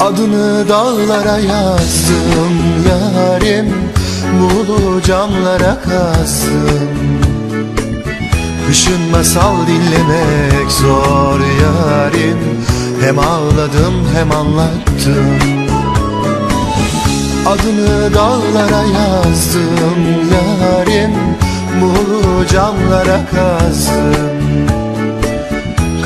Adını dağlara yazdım yarim Muğlu camlara kazdım Kışın masal dinlemek zor yarim Hem ağladım hem anlattım. Adını dağlara yazdım yarim Muğlu camlara kazdım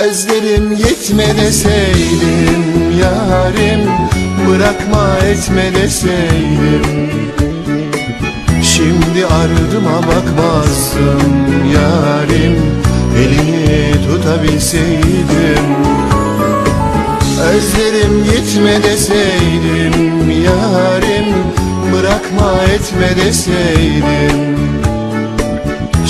Özlerim yetme deseydim yarim Bırakma etme deseydim. Şimdi ardıma bakmazdım yarim Elini tutabilseydim. Özlerim gitme deseydim yarim Bırakma etme deseydim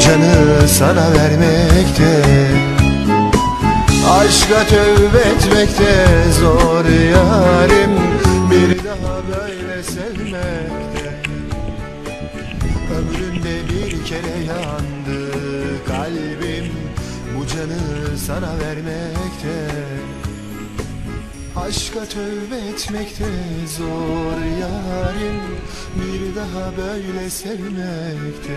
canı sana vermekte. Aşka tövbe etmekte zor yarim Bir daha böyle sevmekte. Ömründe bir kere yandı kalbim Bu canı sana vermekte. Aşka tövbe etmekte zor yarim Bir daha böyle sevmekte